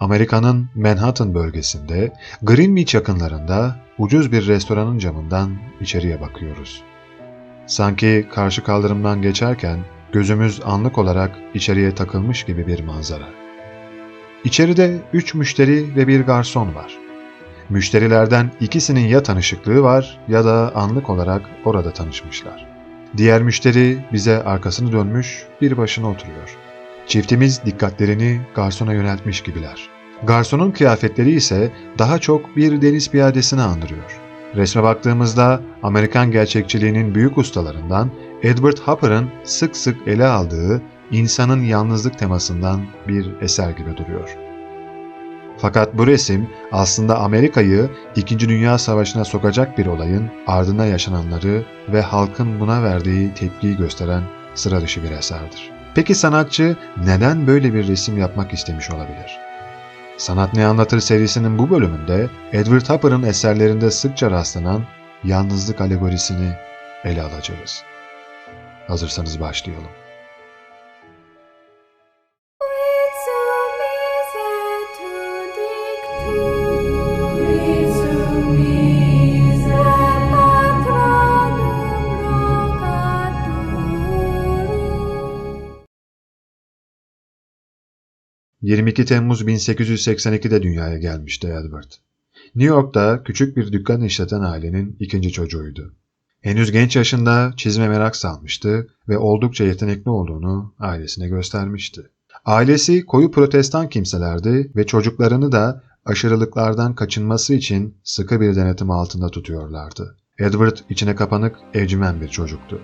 Amerika'nın Manhattan bölgesinde Greenwich yakınlarında ucuz bir restoranın camından içeriye bakıyoruz. Sanki karşı kaldırımdan geçerken gözümüz anlık olarak içeriye takılmış gibi bir manzara. İçeride üç müşteri ve bir garson var. Müşterilerden ikisinin ya tanışıklığı var ya da anlık olarak orada tanışmışlar. Diğer müşteri bize arkasını dönmüş bir başına oturuyor. Çiftimiz dikkatlerini garsona yöneltmiş gibiler. Garsonun kıyafetleri ise daha çok bir deniz piyadesini andırıyor. Resme baktığımızda Amerikan gerçekçiliğinin büyük ustalarından Edward Hopper'ın sık sık ele aldığı insanın yalnızlık temasından bir eser gibi duruyor. Fakat bu resim aslında Amerika'yı 2. Dünya Savaşı'na sokacak bir olayın ardına yaşananları ve halkın buna verdiği tepkiyi gösteren sıra dışı bir eserdir. Peki sanatçı neden böyle bir resim yapmak istemiş olabilir? Sanat Ne Anlatır serisinin bu bölümünde Edward Hopper'ın eserlerinde sıkça rastlanan yalnızlık alegorisini ele alacağız. Hazırsanız başlayalım. 22 Temmuz 1882'de dünyaya gelmişti Edward. New York'ta küçük bir dükkan işleten ailenin ikinci çocuğuydu. Henüz genç yaşında çizme merak salmıştı ve oldukça yetenekli olduğunu ailesine göstermişti. Ailesi koyu protestan kimselerdi ve çocuklarını da aşırılıklardan kaçınması için sıkı bir denetim altında tutuyorlardı. Edward içine kapanık, evcimen bir çocuktu.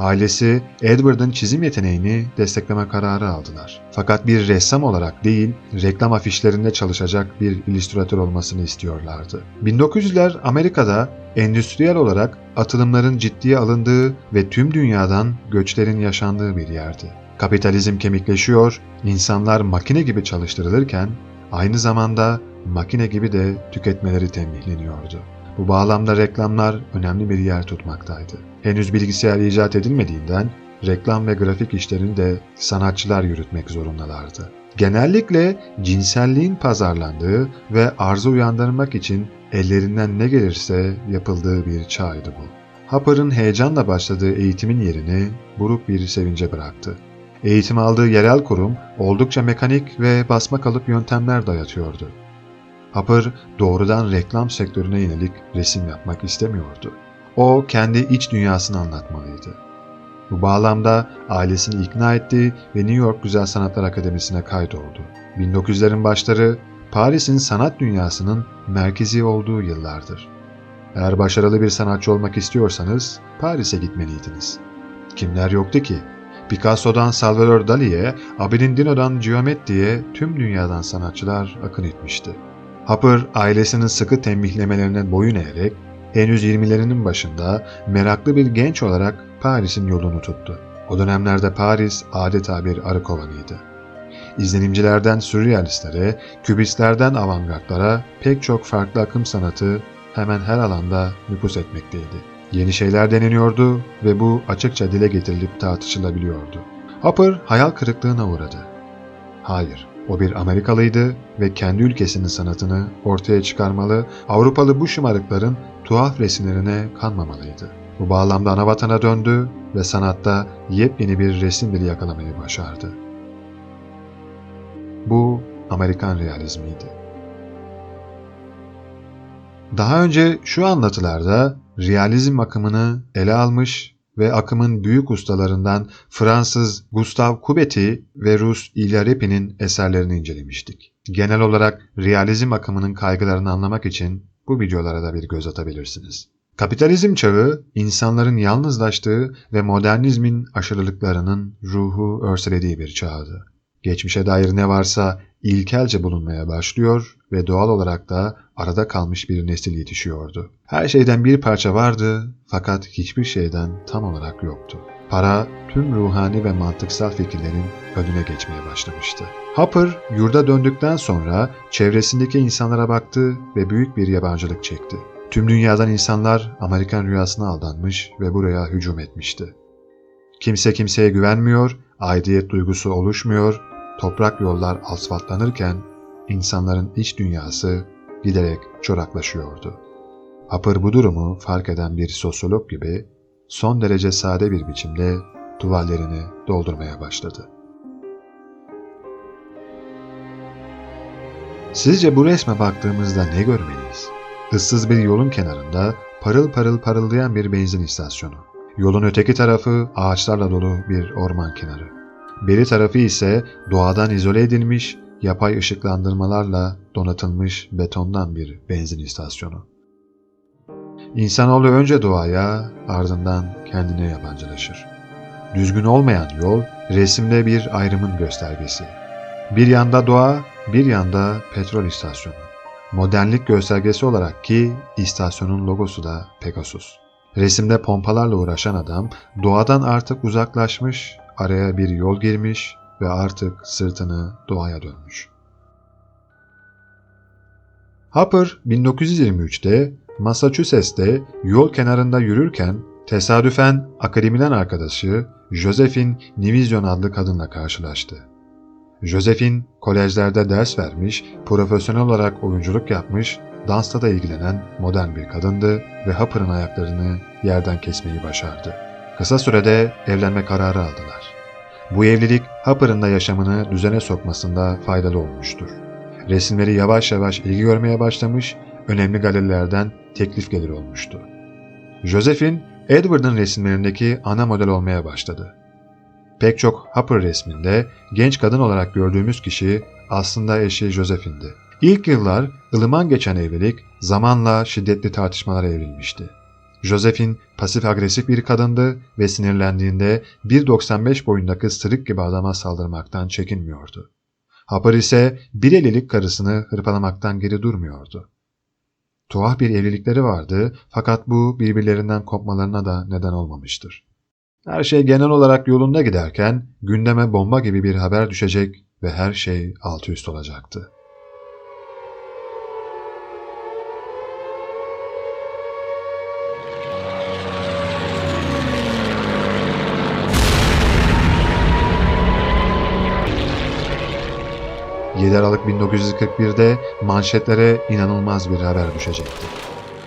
Ailesi Edward'ın çizim yeteneğini destekleme kararı aldılar. Fakat bir ressam olarak değil, reklam afişlerinde çalışacak bir illüstratör olmasını istiyorlardı. 1900'ler Amerika'da endüstriyel olarak atılımların ciddiye alındığı ve tüm dünyadan göçlerin yaşandığı bir yerdi. Kapitalizm kemikleşiyor, insanlar makine gibi çalıştırılırken aynı zamanda makine gibi de tüketmeleri tembihleniyordu. Bu bağlamda reklamlar önemli bir yer tutmaktaydı. Henüz bilgisayar icat edilmediğinden reklam ve grafik işlerini de sanatçılar yürütmek zorundalardı. Genellikle cinselliğin pazarlandığı ve arzu uyandırmak için ellerinden ne gelirse yapıldığı bir çağydı bu. Hopper'ın heyecanla başladığı eğitimin yerini buruk bir sevince bıraktı. Eğitim aldığı yerel kurum oldukça mekanik ve basma kalıp yöntemler dayatıyordu. Hopper doğrudan reklam sektörüne yönelik resim yapmak istemiyordu. O kendi iç dünyasını anlatmalıydı. Bu bağlamda ailesini ikna etti ve New York Güzel Sanatlar Akademisi'ne kaydoldu. 1900'lerin başları Paris'in sanat dünyasının merkezi olduğu yıllardır. Eğer başarılı bir sanatçı olmak istiyorsanız Paris'e gitmeliydiniz. Kimler yoktu ki? Picasso'dan Salvador Dali'ye, Abelindino'dan Giametti'ye tüm dünyadan sanatçılar akın etmişti. Hopper ailesinin sıkı tembihlemelerine boyun eğerek henüz 20'lerinin başında meraklı bir genç olarak Paris'in yolunu tuttu. O dönemlerde Paris adeta bir arı kovanıydı. İzlenimcilerden sürrealistlere, kübistlerden avantgardlara pek çok farklı akım sanatı hemen her alanda nüfus etmekteydi. Yeni şeyler deneniyordu ve bu açıkça dile getirilip tartışılabiliyordu. Hopper hayal kırıklığına uğradı. Hayır, o bir Amerikalıydı ve kendi ülkesinin sanatını ortaya çıkarmalı, Avrupalı bu şımarıkların tuhaf resimlerine kanmamalıydı. Bu bağlamda ana vatana döndü ve sanatta yepyeni bir resim dili yakalamayı başardı. Bu Amerikan realizmiydi. Daha önce şu anlatılarda realizm akımını ele almış ve akımın büyük ustalarından Fransız Gustave Courbet'i ve Rus Ilya Repin'in eserlerini incelemiştik. Genel olarak realizm akımının kaygılarını anlamak için bu videolara da bir göz atabilirsiniz. Kapitalizm çağı, insanların yalnızlaştığı ve modernizmin aşırılıklarının ruhu örselediği bir çağdı. Geçmişe dair ne varsa ilkelce bulunmaya başlıyor ve doğal olarak da arada kalmış bir nesil yetişiyordu. Her şeyden bir parça vardı fakat hiçbir şeyden tam olarak yoktu. Para tüm ruhani ve mantıksal fikirlerin önüne geçmeye başlamıştı. Hopper yurda döndükten sonra çevresindeki insanlara baktı ve büyük bir yabancılık çekti. Tüm dünyadan insanlar Amerikan rüyasına aldanmış ve buraya hücum etmişti. Kimse kimseye güvenmiyor, aidiyet duygusu oluşmuyor, toprak yollar asfaltlanırken insanların iç dünyası giderek çoraklaşıyordu. Hapır bu durumu fark eden bir sosyolog gibi son derece sade bir biçimde tuvallerini doldurmaya başladı. Sizce bu resme baktığımızda ne görmeliyiz? Issız bir yolun kenarında parıl parıl parıldayan bir benzin istasyonu. Yolun öteki tarafı ağaçlarla dolu bir orman kenarı. Beri tarafı ise doğadan izole edilmiş, yapay ışıklandırmalarla donatılmış betondan bir benzin istasyonu. İnsanoğlu önce doğaya, ardından kendine yabancılaşır. Düzgün olmayan yol, resimde bir ayrımın göstergesi. Bir yanda doğa, bir yanda petrol istasyonu. Modernlik göstergesi olarak ki istasyonun logosu da Pegasus. Resimde pompalarla uğraşan adam doğadan artık uzaklaşmış, araya bir yol girmiş ve artık sırtını doğaya dönmüş. Hopper 1923'te Massachusetts'te yol kenarında yürürken tesadüfen akademiden arkadaşı Josephine Nivision adlı kadınla karşılaştı. Josephine kolejlerde ders vermiş, profesyonel olarak oyunculuk yapmış, dansla da ilgilenen modern bir kadındı ve Hopper'ın ayaklarını yerden kesmeyi başardı. Kısa sürede evlenme kararı aldılar. Bu evlilik Hopper'ın da yaşamını düzene sokmasında faydalı olmuştur. Resimleri yavaş yavaş ilgi görmeye başlamış, önemli galerilerden teklif gelir olmuştu. Josephine, Edward'ın resimlerindeki ana model olmaya başladı. Pek çok Hopper resminde genç kadın olarak gördüğümüz kişi aslında eşi Josephine'di. İlk yıllar ılıman geçen evlilik zamanla şiddetli tartışmalara evrilmişti. Josephine pasif agresif bir kadındı ve sinirlendiğinde 1.95 boyundaki sırık gibi adama saldırmaktan çekinmiyordu. Hopper ise bir elilik karısını hırpalamaktan geri durmuyordu. Tuhaf bir evlilikleri vardı fakat bu birbirlerinden kopmalarına da neden olmamıştır. Her şey genel olarak yolunda giderken gündeme bomba gibi bir haber düşecek ve her şey alt üst olacaktı. ...7 Aralık 1941'de manşetlere inanılmaz bir haber düşecekti.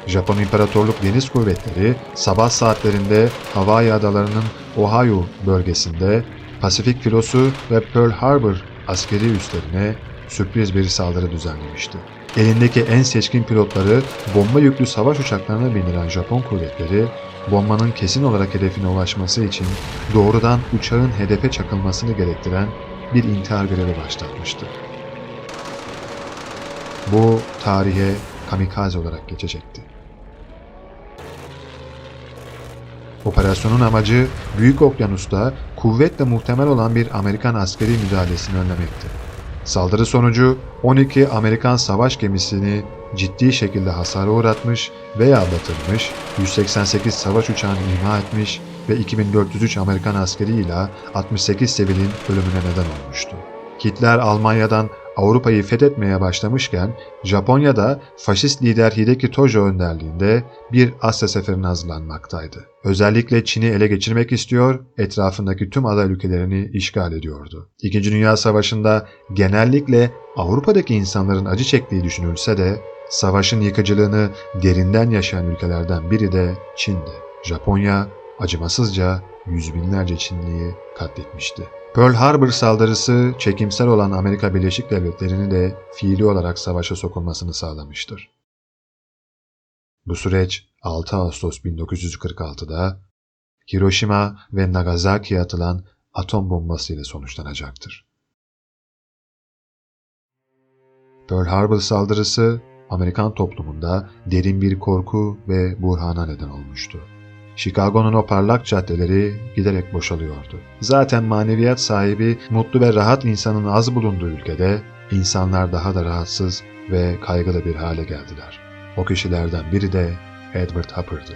Japon İmparatorluk Deniz Kuvvetleri sabah saatlerinde Hawaii adalarının Ohio bölgesinde Pasifik filosu ve Pearl Harbor askeri üslerine sürpriz bir saldırı düzenlemişti. Elindeki en seçkin pilotları bomba yüklü savaş uçaklarına bindiren Japon kuvvetleri bombanın kesin olarak hedefine ulaşması için doğrudan uçağın hedefe çakılmasını gerektiren bir intihar görevi başlatmıştı. Bu tarihe kamikaze olarak geçecekti. Operasyonun amacı Büyük Okyanus'ta kuvvetle muhtemel olan bir Amerikan askeri müdahalesini önlemekti. Saldırı sonucu 12 Amerikan savaş gemisini ciddi şekilde hasara uğratmış veya batırmış, 188 savaş uçağını imha etmiş ve 2403 Amerikan askeri ile 68 sivilin ölümüne neden olmuştu. Hitler Almanya'dan Avrupa'yı fethetmeye başlamışken Japonya'da faşist lider Hideki Tojo önderliğinde bir Asya seferine hazırlanmaktaydı. Özellikle Çin'i ele geçirmek istiyor, etrafındaki tüm ada ülkelerini işgal ediyordu. İkinci Dünya Savaşı'nda genellikle Avrupa'daki insanların acı çektiği düşünülse de savaşın yıkıcılığını derinden yaşayan ülkelerden biri de Çin'di. Japonya acımasızca yüz binlerce Çinliyi katletmişti. Pearl Harbor saldırısı çekimsel olan Amerika Birleşik Devletleri'ni de fiili olarak savaşa sokulmasını sağlamıştır. Bu süreç 6 Ağustos 1946'da Hiroşima ve Nagasaki'ye atılan atom bombası ile sonuçlanacaktır. Pearl Harbor saldırısı Amerikan toplumunda derin bir korku ve burhana neden olmuştu. Chicago'nun o parlak caddeleri giderek boşalıyordu. Zaten maneviyat sahibi, mutlu ve rahat insanın az bulunduğu ülkede insanlar daha da rahatsız ve kaygılı bir hale geldiler. O kişilerden biri de Edward Hopper'dı.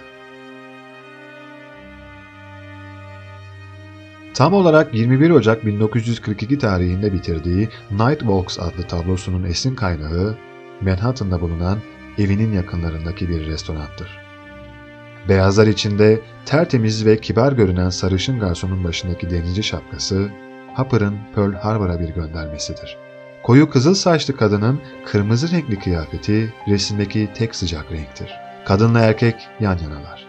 Tam olarak 21 Ocak 1942 tarihinde bitirdiği Night Walks adlı tablosunun esin kaynağı Manhattan'da bulunan evinin yakınlarındaki bir restorandır. Beyazlar içinde tertemiz ve kibar görünen sarışın garsonun başındaki denizci şapkası, Hopper'ın Pearl Harbor'a bir göndermesidir. Koyu kızıl saçlı kadının kırmızı renkli kıyafeti resimdeki tek sıcak renktir. Kadınla erkek yan yanalar.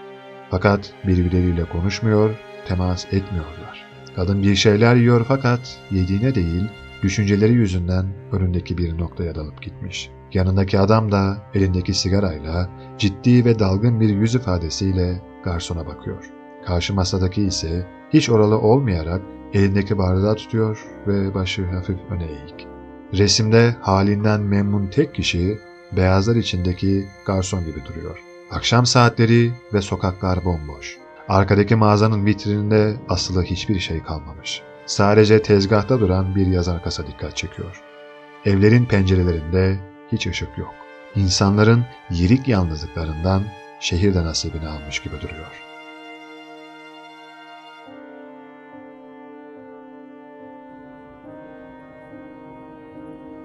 Fakat birbirleriyle konuşmuyor, temas etmiyorlar. Kadın bir şeyler yiyor fakat yediğine değil, düşünceleri yüzünden önündeki bir noktaya dalıp gitmiş. Yanındaki adam da elindeki sigarayla ciddi ve dalgın bir yüz ifadesiyle garsona bakıyor. Karşı masadaki ise hiç oralı olmayarak elindeki bardağı tutuyor ve başı hafif öne eğik. Resimde halinden memnun tek kişi beyazlar içindeki garson gibi duruyor. Akşam saatleri ve sokaklar bomboş. Arkadaki mağazanın vitrininde asılı hiçbir şey kalmamış. Sadece tezgahta duran bir yazar kasa dikkat çekiyor. Evlerin pencerelerinde hiç ışık yok. İnsanların yirik yalnızlıklarından şehirde nasibini almış gibi duruyor.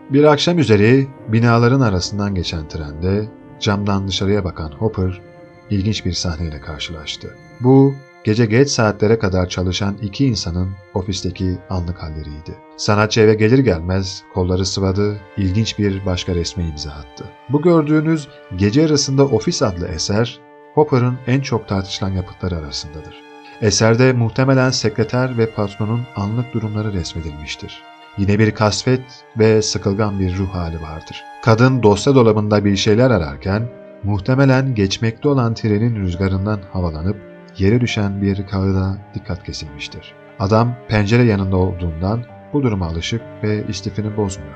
Bir akşam üzeri binaların arasından geçen trende camdan dışarıya bakan Hopper ilginç bir sahneyle karşılaştı. Bu gece geç saatlere kadar çalışan iki insanın ofisteki anlık halleriydi. Sanatçı eve gelir gelmez kolları sıvadı, ilginç bir başka resme imza attı. Bu gördüğünüz Gece Yarısında Ofis adlı eser, Hopper'ın en çok tartışılan yapıtları arasındadır. Eserde muhtemelen sekreter ve patronun anlık durumları resmedilmiştir. Yine bir kasvet ve sıkılgan bir ruh hali vardır. Kadın dosya dolabında bir şeyler ararken, muhtemelen geçmekte olan trenin rüzgarından havalanıp yere düşen bir kağıda dikkat kesilmiştir. Adam pencere yanında olduğundan bu duruma alışık ve istifini bozmuyor.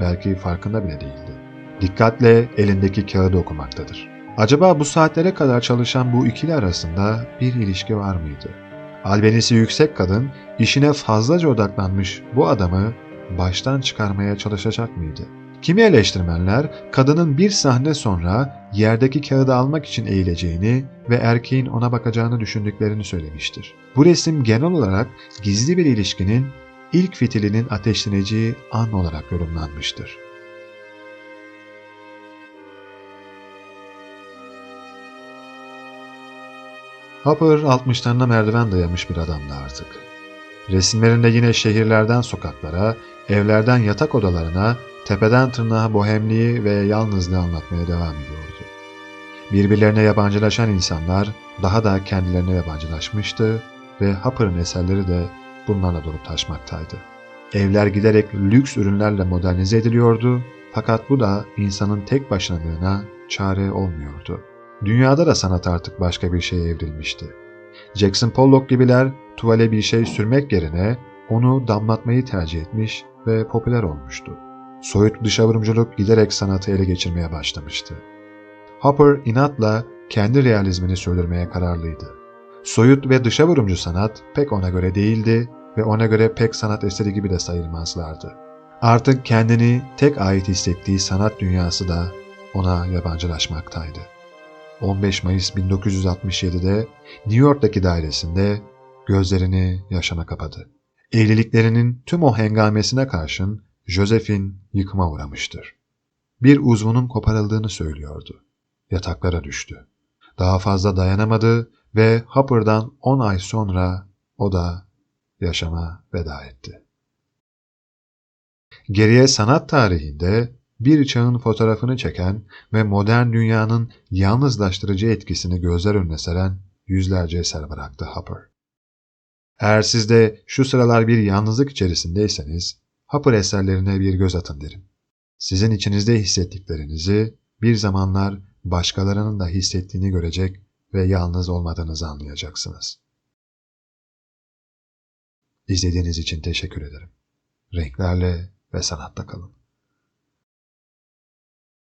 Belki farkında bile değildi. Dikkatle elindeki kağıdı okumaktadır. Acaba bu saatlere kadar çalışan bu ikili arasında bir ilişki var mıydı? Albenisi yüksek kadın işine fazlaca odaklanmış bu adamı baştan çıkarmaya çalışacak mıydı? Kimi eleştirmenler kadının bir sahne sonra yerdeki kağıdı almak için eğileceğini ve erkeğin ona bakacağını düşündüklerini söylemiştir. Bu resim genel olarak gizli bir ilişkinin ilk fitilinin ateşleneceği an olarak yorumlanmıştır. Hopper 60'larına merdiven dayamış bir adamdı artık. Resimlerinde yine şehirlerden sokaklara, evlerden yatak odalarına, tepeden tırnağa bohemliği ve yalnızlığı anlatmaya devam ediyordu. Birbirlerine yabancılaşan insanlar daha da kendilerine yabancılaşmıştı ve Hopper'ın eserleri de bunlarla dolup taşmaktaydı. Evler giderek lüks ürünlerle modernize ediliyordu fakat bu da insanın tek başınalığına çare olmuyordu. Dünyada da sanat artık başka bir şeye evrilmişti. Jackson Pollock gibiler tuvale bir şey sürmek yerine onu damlatmayı tercih etmiş ve popüler olmuştu. Soyut dışavurumculuk giderek sanatı ele geçirmeye başlamıştı. Hopper inatla kendi realizmini sürdürmeye kararlıydı. Soyut ve dışavurumcu sanat pek ona göre değildi ve ona göre pek sanat eseri gibi de sayılmazlardı. Artık kendini tek ait hissettiği sanat dünyası da ona yabancılaşmaktaydı. 15 Mayıs 1967'de New York'taki dairesinde gözlerini yaşama kapadı. Evliliklerinin tüm o hengamesine karşın Josephine yıkıma uğramıştır. Bir uzvunun koparıldığını söylüyordu. Yataklara düştü. Daha fazla dayanamadı ve Hopper'dan 10 ay sonra o da yaşama veda etti. Geriye sanat tarihinde bir çağın fotoğrafını çeken ve modern dünyanın yalnızlaştırıcı etkisini gözler önüne seren yüzlerce eser bıraktı Hopper. Eğer siz de şu sıralar bir yalnızlık içerisindeyseniz, Hopper eserlerine bir göz atın derim. Sizin içinizde hissettiklerinizi bir zamanlar başkalarının da hissettiğini görecek ve yalnız olmadığınızı anlayacaksınız. İzlediğiniz için teşekkür ederim. Renklerle ve sanatla kalın.